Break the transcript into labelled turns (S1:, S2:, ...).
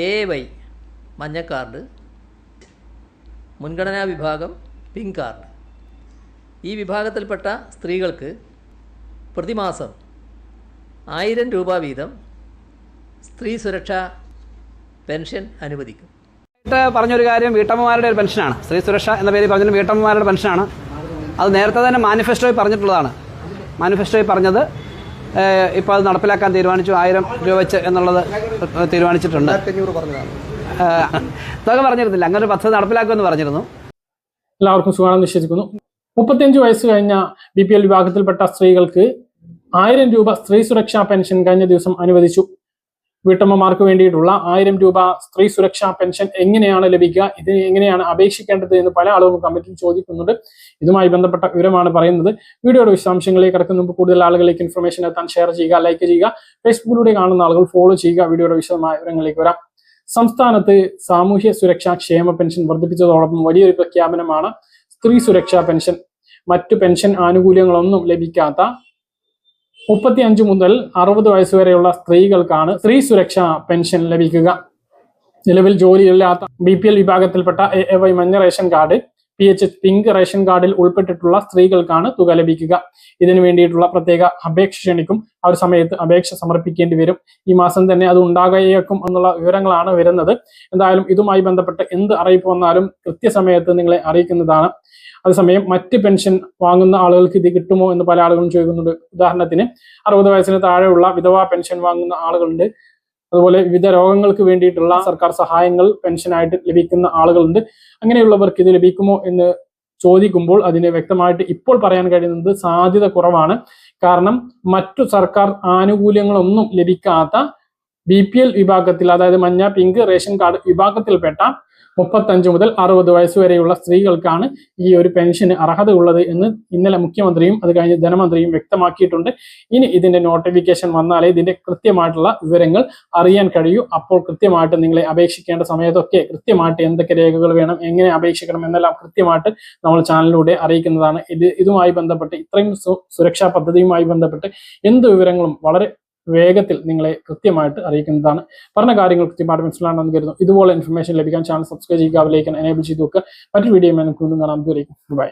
S1: A Y മഞ്ഞ card മുൻഗണനാ വിഭാഗം പിങ്ക് കാർഡ് ഈ വിഭാഗത്തിൽപ്പെട്ട സ്ത്രീകൾക്ക് പ്രതിമാസം ആയിരം രൂപ വീതം സ്ത്രീ സുരക്ഷാ പെൻഷൻ അനുവദിക്കും.
S2: പറഞ്ഞൊരു കാര്യം വീട്ടമ്മമാരുടെ ഒരു പെൻഷനാണ്. സ്ത്രീ സുരക്ഷ എന്ന പേരിൽ പറഞ്ഞൊരു വീട്ടമ്മമാരുടെ പെൻഷനാണ്. അത് നേരത്തെ തന്നെ മാനിഫെസ്റ്റോയിൽ പറഞ്ഞിട്ടുള്ളതാണ്. മാനിഫെസ്റ്റോയിൽ പറഞ്ഞത് ഇപ്പോൾ അത് നടപ്പിലാക്കാൻ തീരുമാനിച്ചു. ആയിരം രൂപ വെച്ച് എന്നുള്ളത് തീരുമാനിച്ചിട്ടുണ്ട്. തുക പറഞ്ഞിരുന്നില്ല. അങ്ങനെ ഒരു പദ്ധതി നടപ്പിലാക്കുമെന്ന് പറഞ്ഞിരുന്നു.
S3: എല്ലാവർക്കും സുഖമാണെന്ന് വിശ്വസിക്കുന്നു. മുപ്പത്തിയഞ്ച് വയസ്സ് കഴിഞ്ഞ ബി പി എൽ വിഭാഗത്തിൽപ്പെട്ട സ്ത്രീകൾക്ക് ആയിരം രൂപ സ്ത്രീ സുരക്ഷാ പെൻഷൻ കഴിഞ്ഞ ദിവസം അനുവദിച്ചു. വീട്ടമ്മമാർക്ക് വേണ്ടിയിട്ടുള്ള ആയിരം രൂപ സ്ത്രീ സുരക്ഷാ പെൻഷൻ എങ്ങനെയാണ് ലഭിക്കുക? ഇത് എങ്ങനെയാണ് അപേക്ഷിക്കേണ്ടത് എന്ന് പല ആളുകളും കമ്മിറ്റിയിൽ ചോദിക്കുന്നുണ്ട്. ഇതുമായി ബന്ധപ്പെട്ട വിവരമാണ് പറയുന്നത്. വീഡിയോയുടെ വിശദാംശങ്ങളിലേക്ക് കടക്കുന്ന മുമ്പ് കൂടുതൽ ആളുകളിലേക്ക് ഇൻഫർമേഷൻ എത്താൻ ഷെയർ ചെയ്യുക ലൈക്ക് ചെയ്യുക. ഫേസ്ബുക്കിലൂടെ കാണുന്ന ആളുകൾ ഫോളോ ചെയ്യുക. വീഡിയോയുടെ വിശദമായ വിവരങ്ങളിലേക്ക് വരാം. സംസ്ഥാനത്ത് സാമൂഹ്യ സുരക്ഷാ ക്ഷേമ പെൻഷൻ വർദ്ധിപ്പിച്ചതോടൊപ്പം വലിയൊരു പ്രഖ്യാപനമാണ് സ്ത്രീ സുരക്ഷാ പെൻഷൻ. മറ്റു പെൻഷൻ ആനുകൂല്യങ്ങളൊന്നും ലഭിക്കാത്ത മുപ്പത്തി അഞ്ച് മുതൽ അറുപത് വയസ്സുവരെയുള്ള സ്ത്രീകൾക്കാണ് സ്ത്രീ സുരക്ഷാ പെൻഷൻ ലഭിക്കുക. നിലവിൽ ജോലിയില്ലാത്ത ബി പി എൽ വിഭാഗത്തിൽപ്പെട്ട എ എ വൈ മഞ്ഞ ration card P H pink ration കാർഡിൽ ഉൾപ്പെട്ടിട്ടുള്ള സ്ത്രീകൾക്കാണ് തുക ലഭിക്കുക. ഇതിനു വേണ്ടിയിട്ടുള്ള പ്രത്യേക അപേക്ഷ ക്ഷണിക്കും. ആ ഒരു സമയത്ത് അപേക്ഷ സമർപ്പിക്കേണ്ടി വരും. ഈ മാസം തന്നെ അത് ഉണ്ടാകുകയേക്കും എന്നുള്ള വിവരങ്ങളാണ് വരുന്നത്. എന്തായാലും ഇതുമായി ബന്ധപ്പെട്ട് എന്ത് അറിയിപ്പ് വന്നാലും കൃത്യസമയത്ത് നിങ്ങളെ അറിയിക്കുന്നതാണ്. അതേസമയം മറ്റ് പെൻഷൻ വാങ്ങുന്ന ആളുകൾക്ക് ഇത് കിട്ടുമോ എന്ന് പല ആളുകളും ചോദിക്കുന്നുണ്ട്. ഉദാഹരണത്തിന് അറുപത് വയസ്സിന് താഴെയുള്ള വിധവാ പെൻഷൻ വാങ്ങുന്ന ആളുകളുണ്ട്. അതുപോലെ വിവിധ രോഗങ്ങൾക്ക് വേണ്ടിയിട്ടുള്ള സർക്കാർ സഹായങ്ങൾ പെൻഷനായിട്ട് ലഭിക്കുന്ന ആളുകളുണ്ട്. അങ്ങനെയുള്ളവർക്ക് ഇത് ലഭിക്കുമോ എന്ന് ചോദിക്കുമ്പോൾ അതിന് വ്യക്തമായിട്ട് ഇപ്പോൾ പറയാൻ കഴിയുന്നത് സാധ്യത കുറവാണ്. കാരണം മറ്റു സർക്കാർ ആനുകൂല്യങ്ങളൊന്നും ലഭിക്കാത്ത ബി പി എൽ വിഭാഗത്തിൽ അതായത് മഞ്ഞ പിങ്ക് റേഷൻ കാർഡ് വിഭാഗത്തിൽപ്പെട്ട മുപ്പത്തഞ്ച് മുതൽ അറുപത് വയസ്സ് വരെയുള്ള സ്ത്രീകൾക്കാണ് ഈ ഒരു പെൻഷന് അർഹത ഉള്ളത് എന്ന് ഇന്നലെ മുഖ്യമന്ത്രിയും അത് കഴിഞ്ഞ് ധനമന്ത്രിയും വ്യക്തമാക്കിയിട്ടുണ്ട്. ഇനി ഇതിന്റെ നോട്ടിഫിക്കേഷൻ വന്നാലേ ഇതിന്റെ കൃത്യമായിട്ടുള്ള വിവരങ്ങൾ അറിയാൻ കഴിയൂ. അപ്പോൾ കൃത്യമായിട്ട് നിങ്ങളെ അപേക്ഷിക്കേണ്ട സമയത്തൊക്കെ കൃത്യമായിട്ട് എന്തൊക്കെ രേഖകൾ വേണം എങ്ങനെ അപേക്ഷിക്കണം എന്നെല്ലാം കൃത്യമായിട്ട് നമ്മൾ ചാനലിലൂടെ അറിയിക്കുന്നതാണ്. ഇത് ഇതുമായി ബന്ധപ്പെട്ട് ഇത്രയും സുരക്ഷാ പദ്ധതിയുമായി ബന്ധപ്പെട്ട് എന്ത് വിവരങ്ങളും വളരെ വേഗത്തിൽ നിങ്ങളെ കൃത്യമായിട്ട് അറിയിക്കുന്നതാണ്. പറഞ്ഞ കാര്യങ്ങൾ കൃത്യമായിട്ട് മനസ്സിലാണെന്ന് കരുതുന്നു. ഇതുപോലെ ഇൻഫർമേഷൻ ലഭിക്കാൻ ചാനൽ സബ്സ്ക്രൈബ് ചെയ്യുക അവലേക്കാൻ എനേബിൾ ചെയ്ത് നോക്കുക മറ്റൊരു വീഡിയോ നമുക്ക് വീണ്ടും കാണാം. ബൈ